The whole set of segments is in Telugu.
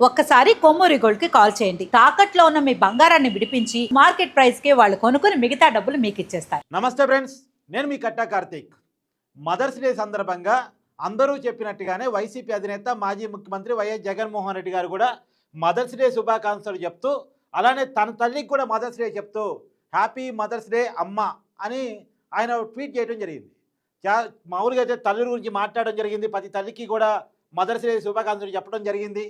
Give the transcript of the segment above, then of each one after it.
ఒక్కసారి కొమ్మూరి గోల్డ్కి కాల్ చేయండి. తాకట్లో ఉన్న మీ బంగారాన్ని విడిపించి మార్కెట్ ప్రైస్కి వాళ్ళు కొనుక్కుని మిగతా డబ్బులు మీకు ఇచ్చేస్తారు. నమస్తే ఫ్రెండ్స్ నేను మీ కట్టా కార్తీక్. మదర్స్ డే సందర్భంగా అందరూ చెప్పినట్టుగానే వైసీపీ అధినేత మాజీ ముఖ్యమంత్రి వైఎస్ జగన్మోహన్ రెడ్డి గారు కూడా మదర్స్ డే శుభాకాంక్షలు చెప్తూ అలానే తన తల్లికి కూడా మదర్స్ డే చెప్తూ హ్యాపీ మదర్స్ డే అమ్మ అని ఆయన ట్వీట్ చేయడం జరిగింది. మామూలుగా అయితే తల్లి గురించి మాట్లాడడం జరిగింది. ప్రతి తల్లికి కూడా మదర్స్ డే శుభాకాంక్షలు చెప్పడం జరిగింది.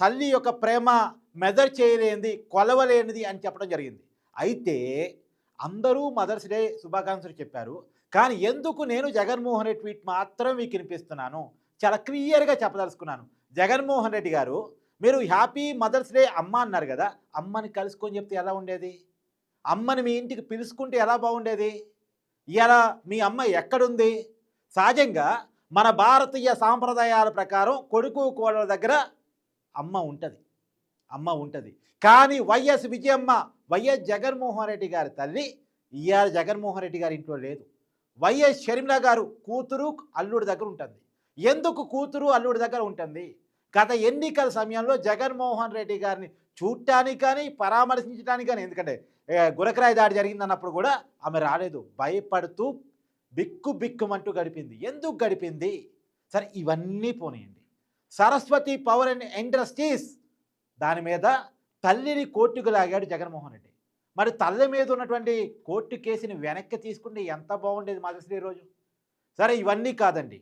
తల్లి యొక్క ప్రేమ మెదర్ చేయలేనిది కొలవలేనిది అని చెప్పడం జరిగింది. అయితే అందరూ మదర్స్ డే శుభాకాంక్షలు చెప్పారు. కానీ ఎందుకు నేను జగన్మోహన్ రెడ్డి ట్వీట్ మాత్రం మీకు వినిపిస్తున్నాను? చాలా క్లియర్గా చెప్పదలుచుకున్నాను. జగన్మోహన్ రెడ్డి గారు మీరు హ్యాపీ మదర్స్ డే అమ్మ అన్నారు కదా అమ్మని కలుసుకొని చెప్తే ఎలా ఉండేది? అమ్మని మీ ఇంటికి పిలుచుకుంటే ఎలా బాగుండేది? ఇలా మీ అమ్మ ఎక్కడుంది? సహజంగా మన భారతీయ సాంప్రదాయాల ప్రకారం కొడుకు కోడల దగ్గర అమ్మ ఉంటుంది. అమ్మ ఉంటుంది. కానీ వైఎస్ విజయమ్మ వైఎస్ జగన్మోహన్ రెడ్డి గారి తల్లి ఈఆర్ జగన్మోహన్ రెడ్డి గారి ఇంట్లో లేదు. వైఎస్ షర్మిల గారు కూతురు అల్లుడి దగ్గర ఉంటుంది. ఎందుకు కూతురు అల్లుడి దగ్గర ఉంటుంది? గత ఎన్నికల సమయంలో జగన్మోహన్ రెడ్డి గారిని చూడటానికి కానీ పరామర్శించడానికి కానీ ఎందుకంటే ఏ, గురకరాయి దాడి జరిగిందన్నప్పుడు కూడా ఆమె రాలేదు. భయపడుతూ బిక్కు బిక్కుమంటూ గడిపింది. ఎందుకు గడిపింది? సరే ఇవన్నీ పోనీయండి. సరస్వతి పవర్ అండ్ ఇండస్ట్రీస్ దాని మీద తల్లిని కోర్టుకు లాగాడు జగన్మోహన్ రెడ్డి. మరి తల్లి మీద ఉన్నటువంటి కోర్టు కేసుని వెనక్కి తీసుకుంటే ఎంత బాగుండేది మదర్స్ డే రోజు? సరే ఇవన్నీ కాదండి.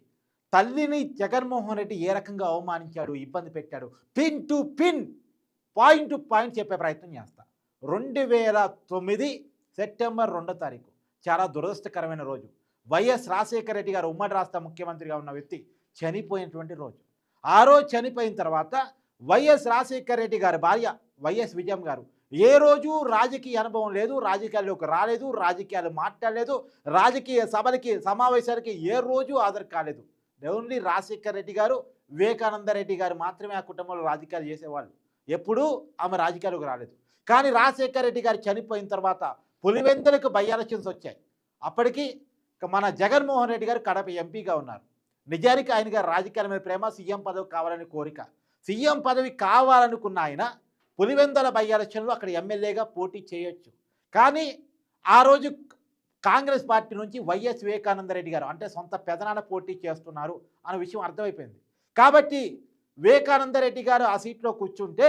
తల్లిని జగన్మోహన్ రెడ్డి ఏ రకంగా అవమానించాడు ఇబ్బంది పెట్టాడు? Pin to pin point to point చెప్పే ప్రయత్నం చేస్తా. రెండు వేల తొమ్మిది సెప్టెంబర్ రెండో తారీఖు చాలా దురదృష్టకరమైన రోజు. వైఎస్ రాజశేఖర రెడ్డి గారు ఉమ్మడి రాష్ట్ర ముఖ్యమంత్రిగా ఉన్న వ్యక్తి చనిపోయినటువంటి రోజు. ఆ రోజు చనిపోయిన తర్వాత వైఎస్ రాజశేఖర రెడ్డి గారి భార్య వైఎస్ విజయం గారు ఏ రోజు రాజకీయ అనుభవం లేదు రాజకీయాల్లోకి రాలేదు రాజకీయాలు మాట్లాడలేదు రాజకీయ సభలకి సమావేశాలకి ఏ రోజు హాజరు కాలేదు. ఓన్లీ రాజశేఖర రెడ్డి గారు వివేకానంద రెడ్డి గారు మాత్రమే ఆ కుటుంబంలో రాజకీయాలు చేసేవాళ్ళు. ఎప్పుడూ ఆమె రాజకీయాలకు రాలేదు. కానీ రాజశేఖర రెడ్డి గారు చనిపోయిన తర్వాత పులివెందులకు బై ఎలక్షన్స్ వచ్చాయి. అప్పటికి మన జగన్మోహన్ రెడ్డి గారు కడప ఎంపీగా ఉన్నారు. నిజానికి ఆయన రాజకీయాల మీద ప్రేమ సీఎం పదవి కావాలని కోరిక. సీఎం పదవి కావాలనుకున్న ఆయన పులివెందల బై ఎలక్షన్లో అక్కడ ఎమ్మెల్యేగా పోటీ చేయొచ్చు. కానీ ఆ రోజు కాంగ్రెస్ పార్టీ నుంచి వైఎస్ వివేకానంద రెడ్డి గారు అంటే సొంత పెదనాన్న పోటీ చేస్తున్నారు అనే విషయం అర్థమైపోయింది. కాబట్టి వివేకానంద రెడ్డి గారు ఆ సీట్లో కూర్చుంటే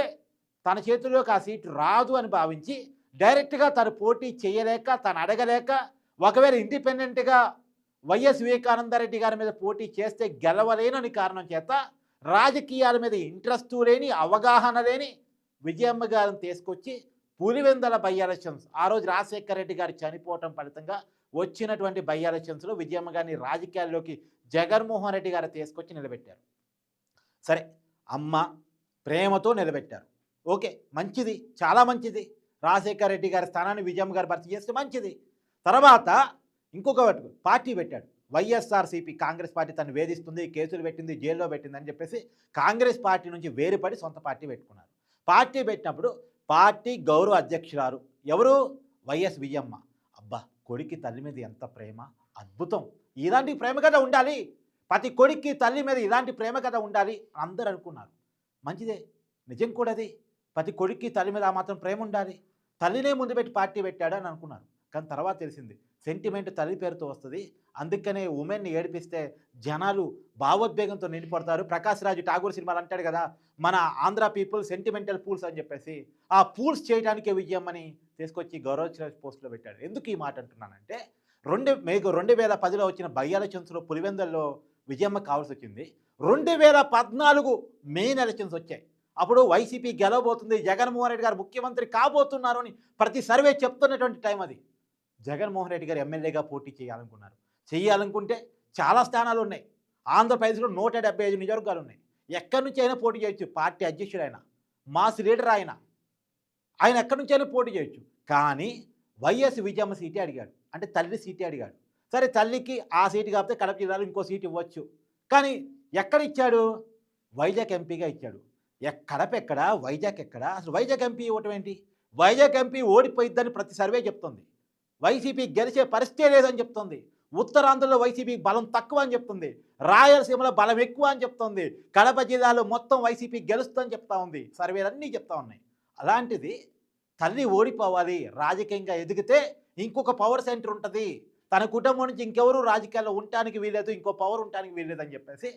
తన చేతిలోకి ఆ సీటు రాదు అని భావించి డైరెక్ట్గా తను పోటీ చేయలేక తను అడగలేక ఒకవేళ ఇండిపెండెంట్గా వైఎస్ వివేకానంద రెడ్డి గారి మీద పోటీ చేస్తే గెలవలేనని కారణం చేత రాజకీయాల మీద ఇంట్రెస్ట్ లేని అవగాహన లేని విజయమ్మ గారిని తీసుకొచ్చి పులివెందల బై ఎలక్షన్స్ ఆ రోజు రాజశేఖర రెడ్డి గారు చనిపోవటం ఫలితంగా వచ్చినటువంటి బై ఎలక్షన్స్లో విజయమ్మ గారిని రాజకీయాల్లోకి జగన్మోహన్ రెడ్డి గారు తీసుకొచ్చి నిలబెట్టారు. సరే అమ్మ ప్రేమతో నిలబెట్టారు. ఓకే మంచిది చాలా మంచిది. రాజశేఖర రెడ్డి గారి స్థానాన్ని విజయమ్మ గారు భర్తీ చేస్తే మంచిది. తర్వాత ఇంకొక పార్టీ పెట్టాడు. వైఎస్ఆర్సీపీ కాంగ్రెస్ పార్టీ తను వేధిస్తుంది కేసులు పెట్టింది జైల్లో పెట్టింది అని చెప్పేసి కాంగ్రెస్ పార్టీ నుంచి వేరుపడి సొంత పార్టీ పెట్టుకున్నారు. పార్టీ పెట్టినప్పుడు పార్టీ గౌరవ అధ్యక్షురారు ఎవరు? వైఎస్ విజయమ్మ అబ్బా కొడుక్కి తల్లి మీద ఎంత ప్రేమ? అద్భుతం. ఇలాంటి ప్రేమ కథ ఉండాలి. ప్రతి కొడుక్కి తల్లి మీద ఇలాంటి ప్రేమ కథ ఉండాలి అందరూ అనుకున్నారు. మంచిదే. నిజం కూడా అది. ప్రతి కొడుక్కి తల్లి మీద ఆ మాత్రం ప్రేమ ఉండాలి. తల్లినే ముందు పెట్టి పార్టీ పెట్టాడు అని అనుకున్నారు. కానీ తర్వాత తెలిసింది సెంటిమెంట్ తల్లి పేరుతో వస్తుంది. అందుకనే ఉమెన్ని ఏడిపిస్తే జనాలు భావోద్వేగంతో నిండిపడతారు. ప్రకాష్ రాజు ఠాగూర్ సినిమాలు అంటాడు కదా మన ఆంధ్ర పీపుల్ సెంటిమెంటల్ పూల్స్ అని చెప్పేసి ఆ పూల్స్ చేయడానికే విజయమ్మని తీసుకొచ్చి గౌరవ పోస్టులో పెట్టాడు. ఎందుకు ఈ మాట అంటున్నానంటే రెండు మీకు రెండు వేల పదిలో వచ్చిన బయ్యాల ఎలక్షన్స్లో పులివెందల్లో విజయమ్మ కావాల్సి వచ్చింది. రెండు వేల పద్నాలుగు మెయిన్ ఎలక్షన్స్ వచ్చాయి. అప్పుడు వైసీపీ గెలవబోతుంది. జగన్మోహన్ రెడ్డి గారు ముఖ్యమంత్రి కాబోతున్నారు అని ప్రతి సర్వే చెప్తున్నటువంటి టైం అది. జగన్మోహన్ రెడ్డి గారు ఎమ్మెల్యేగా పోటీ చేయాలనుకున్నారు. చేయాలనుకుంటే చాలా స్థానాలు ఉన్నాయి. ఆంధ్రప్రదేశ్లో నూట డెబ్బై ఐదు నియోజకవర్గాలు ఉన్నాయి. ఎక్కడి నుంచి అయినా పోటీ చేయొచ్చు. పార్టీ అధ్యక్షుడు ఆయన మాస్ లీడర్ ఆయన. ఆయన ఎక్కడి నుంచి అయినా పోటీ చేయొచ్చు. కానీ వైఎస్ విజయమ్మ సీటే అడిగాడు. అంటే తల్లి సీటే అడిగాడు. సరే తల్లికి ఆ సీటు కాకపోతే కడప జిల్లాలో ఇంకో సీటు ఇవ్వచ్చు. కానీ ఎక్కడ ఇచ్చాడు? వైజాగ్ ఎంపీగా ఇచ్చాడు. కడప ఎక్కడ? వైజాగ్ ఎక్కడ? అసలు వైజాగ్ ఎంపీ ఇవ్వటం ఏంటి? వైజాగ్ ఎంపీ ఓడిపోయిద్దని ప్రతి సర్వే చెప్తుంది. వైసీపీ గెలిచే పరిస్థితే లేదని చెప్తుంది. ఉత్తరాంధ్రలో వైసీపీ బలం తక్కువ అని చెప్తుంది. రాయలసీమలో బలం ఎక్కువ అని చెప్తుంది. కడప జిల్లాలో మొత్తం వైసీపీ గెలుస్తుందని చెప్తా ఉంది. సర్వేలన్నీ చెప్తా ఉన్నాయి. అలాంటిది తల్లి ఓడిపోవాలి రాజకీయంగా ఎదిగితే ఇంకొక పవర్ సెంటర్ ఉంటుంది. తన కుటుంబం నుంచి ఇంకెవరు రాజకీయాల్లో ఉండటానికి వీలేదు ఇంకో పవర్ ఉండటానికి వీల్లేదు అని చెప్పేసి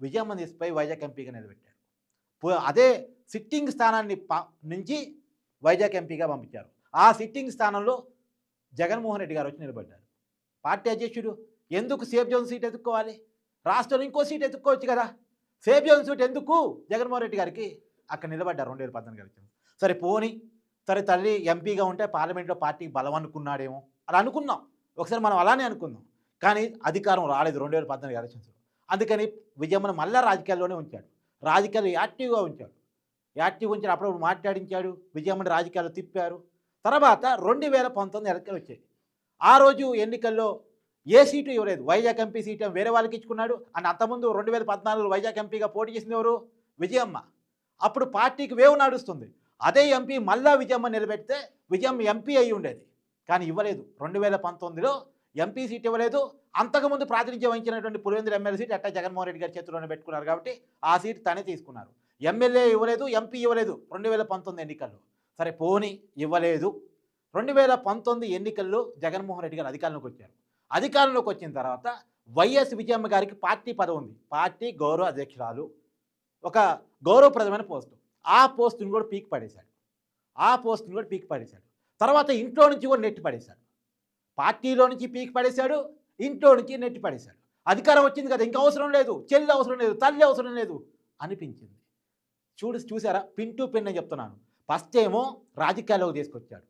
విజయమ్మ తీసిపోయి వైజాగ్ ఎంపీగా నిలబెట్టారు. అదే సిట్టింగ్ స్థానాన్ని నుంచి వైజాగ్ ఎంపీగా పంపించారు. ఆ సిట్టింగ్ స్థానంలో జగన్మోహన్ రెడ్డి గారు వచ్చి నిలబడ్డారు. పార్టీ అధ్యక్షుడు ఎందుకు సేఫ్ జోన్ సీట్ ఎత్తుక్కోవాలి రాష్ట్రంలో ఇంకో సీట్ ఎత్తుక్కోవచ్చు కదా. సేఫ్ జోన్ సీట్ ఎందుకు? జగన్మోహన్ రెడ్డి గారికి అక్కడ నిలబడ్డారు రెండు వేల పద్నాలుగు గారికి సరే పోని సరే తల్లి ఎంపీగా ఉంటే పార్లమెంట్లో పార్టీకి బలం అనుకున్నాడేమో అలా అనుకున్నాం. ఒకసారి మనం అలానే అనుకుందాం. కానీ అధికారం రాలేదు రెండు వేల పద్నాలుగు ఎలక్షన్స్లో. అందుకని విజయమ్మను మళ్ళా రాజకీయాల్లోనే ఉంచాడు. రాజకీయాలు యాక్టివ్గా ఉంచాడు. యాక్టివ్ ఉంచాడు అప్పుడప్పుడు మాట్లాడించాడు. విజయమ్మని రాజకీయాలు తిప్పారు. తర్వాత రెండు వేల పంతొమ్మిది ఎన్నికలు వచ్చాయి. ఆ రోజు ఎన్నికల్లో ఏ సీటు ఇవ్వలేదు. వైజాగ్ ఎంపీ సీటు వేరే వాళ్ళకి ఇచ్చుకున్నాడు. అని అంతకుముందు రెండు వేల పద్నాలుగులో వైజాగ్ ఎంపీగా పోటీ చేసింది ఎవరు? విజయమ్మ. అప్పుడు పార్టీకి వేవ్ నడుస్తుంది. అదే ఎంపీ మళ్ళా విజయమ్మ నిలబెడితే విజయమ్మ ఎంపీ అయి ఉండేది. కానీ ఇవ్వలేదు. రెండు వేల పంతొమ్మిదిలో ఎంపీ సీట్ ఇవ్వలేదు. అంతకుముందు ప్రాతినిధ్యం వహించినటువంటి పులివెందుల ఎమ్మెల్యే సీట్ అట్టా జగన్మోహన్ రెడ్డి గారి చేతిలోనే పెట్టుకున్నారు కాబట్టి ఆ సీట్ తనే తీసుకున్నారు. ఎమ్మెల్యే ఇవ్వలేదు ఎంపీ ఇవ్వలేదు రెండు వేల పంతొమ్మిది ఎన్నికల్లో. సరే పోని ఇవ్వలేదు. రెండు వేల పంతొమ్మిది ఎన్నికల్లో జగన్మోహన్ రెడ్డి గారు అధికారంలోకి వచ్చారు. అధికారంలోకి వచ్చిన తర్వాత వైఎస్ విజయమ్మ గారికి పార్టీ పదవి ఉంది. పార్టీ గౌరవ అధ్యక్షురాలు. ఒక గౌరవప్రదమైన పోస్టు. ఆ పోస్టుని కూడా పీక్ పడేశాడు. ఆ పోస్టుని కూడా పీక్ పడేశాడు. తర్వాత ఇంట్లో నుంచి కూడా నెట్టి పడేశాడు. పార్టీలో నుంచి పీక్ పడేశాడు ఇంట్లో నుంచి నెట్టి పడేశాడు. అధికారం వచ్చింది కదా ఇంకా అవసరం లేదు చెల్లి అవసరం లేదు తల్లి అవసరం లేదు అనిపించింది. చూడు చూసారా? పిన్ టు పిన్ అని చెప్తున్నాను. ఫస్ట్ ఏమో రాజకీయాల్లోకి తీసుకొచ్చాడు.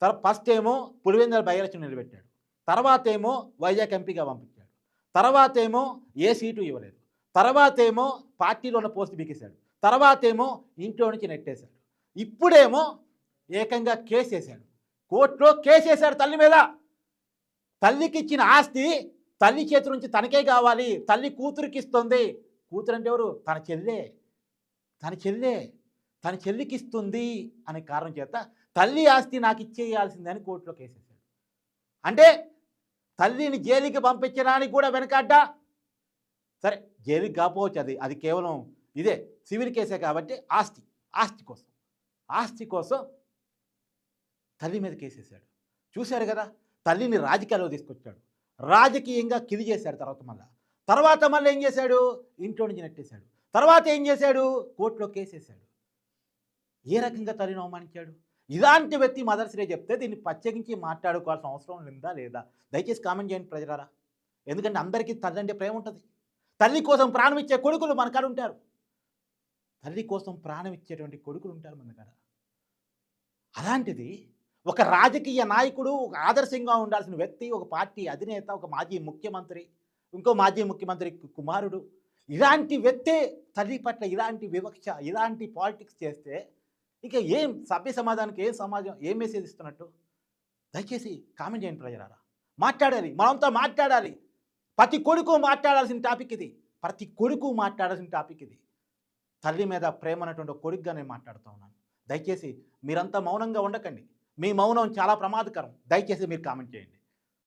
తర్వాత ఫస్ట్ ఏమో పులివెందుల బై ఎలక్షన్ నిలబెట్టాడు. తర్వాత ఏమో వైజాగ్ ఎంపీగా పంపించాడు. తర్వాత ఏమో ఏ సీటు ఇవ్వలేదు. తర్వాత ఏమో పార్టీలో ఉన్న పోస్ట్ బిగిశాడు తర్వాత ఏమో ఇంట్లో నుంచి నెట్టేశాడు. ఇప్పుడేమో ఏకంగా కేసు వేశాడు. కోర్టులో కేసు వేశాడు తల్లి మీద. తల్లికి ఇచ్చిన ఆస్తి తల్లి చేతి నుంచి తనకే కావాలి. తల్లి కూతురికి ఇస్తుంది. కూతురు అంటే ఎవరు? తన చెల్లె. తన చెల్లె. తన చెల్లికి ఇస్తుంది అనే కారణం చేత తల్లి ఆస్తి నాకు ఇచ్చేయాల్సిందని కోర్టులో కేసేశాడు. అంటే తల్లిని జైలుకి పంపించడానికి కూడా వెనకాడ్డా? సరే జైలుకి కాపోవచ్చు అది. అది కేవలం ఇదే సివిల్ కేసే కాబట్టి ఆస్తి ఆస్తి కోసం. ఆస్తి కోసం తల్లి మీద కేసేశాడు. చూశారు కదా తల్లిని రాజకీయాల్లో తీసుకొచ్చాడు. రాజకీయంగా కిది చేశాడు తర్వాత మళ్ళా. తర్వాత మళ్ళీ ఏం చేశాడు? ఇంట్లో నుంచి నెట్టేశాడు. తర్వాత ఏం చేశాడు? కోర్టులో కేసేశాడు. ఏ రకంగా తల్లిని అవమానించాడు? ఇలాంటి వ్యక్తి మదర్స్ చెప్తే దీన్ని ప్రత్యేకించి మాట్లాడుకోవాల్సిన అవసరం ఉందా లేదా? దయచేసి కామెంట్ చేయండి ప్రజలారా. ఎందుకంటే అందరికీ తల్లి అంటే ప్రేమ ఉంటుంది. తల్లి కోసం ప్రాణం ఇచ్చే కొడుకులు మన కాడ ఉంటారు. తల్లి కోసం ప్రాణం ఇచ్చేటువంటి కొడుకులు ఉంటారు మన కాడ. అలాంటిది ఒక రాజకీయ నాయకుడు ఒక ఆదర్శంగా ఉండాల్సిన వ్యక్తి ఒక పార్టీ అధినేత ఒక మాజీ ముఖ్యమంత్రి ఇంకో మాజీ ముఖ్యమంత్రి కుమారుడు ఇలాంటి వ్యక్తే తల్లి పట్ల ఇలాంటి వివక్ష ఇలాంటి పాలిటిక్స్ చేస్తే ఇక ఏం సభ్య సమాజానికి ఏం సమాజం ఏం మెసేజ్ ఇస్తున్నట్టు? దయచేసి కామెంట్ చేయండి ప్రజలారా. మాట్లాడాలి మనంతా మాట్లాడాలి. ప్రతి కొడుకు మాట్లాడాల్సిన టాపిక్ ఇది. ప్రతి కొడుకు మాట్లాడాల్సిన టాపిక్ ఇది. తల్లి మీద ప్రేమ అనేటువంటి కొడుకుగా నేను మాట్లాడుతూ ఉన్నాను. దయచేసి మీరంతా మౌనంగా ఉండకండి. మీ మౌనం చాలా ప్రమాదకరం. దయచేసి మీరు కామెంట్ చేయండి.